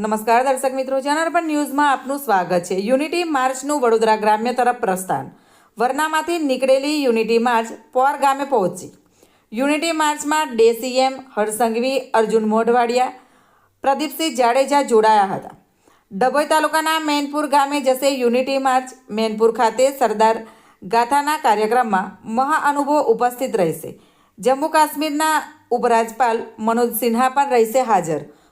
નમસ્કાર દર્શક મિત્રો, જનાર્પણ ન્યૂઝમાં આપનું સ્વાગત છે. યુનિટી માર્ચનું વડોદરા ગ્રામ્ય તરફ પ્રસ્થાન. વરનામાંથી નીકળેલી યુનિટી માર્ચ પોર ગામે પહોંચી. યુનિટી માર્ચમાં ડેસીએમ હરસંઘવી, અર્જુન મોઢવાડિયા, પ્રદીપસિંહ જાડેજા જોડાયા હતા. ડભોઈ તાલુકાના મેનપુર ગામે જશે યુનિટી માર્ચ. મેનપુર ખાતે સરદાર ગાથાના કાર્યક્રમમાં મહાઅનુભવ ઉપસ્થિત રહેશે. જમ્મુ કાશ્મીરના ઉપરાજ્યપાલ મનોજ સિન્હા પણ રહેશે હાજર.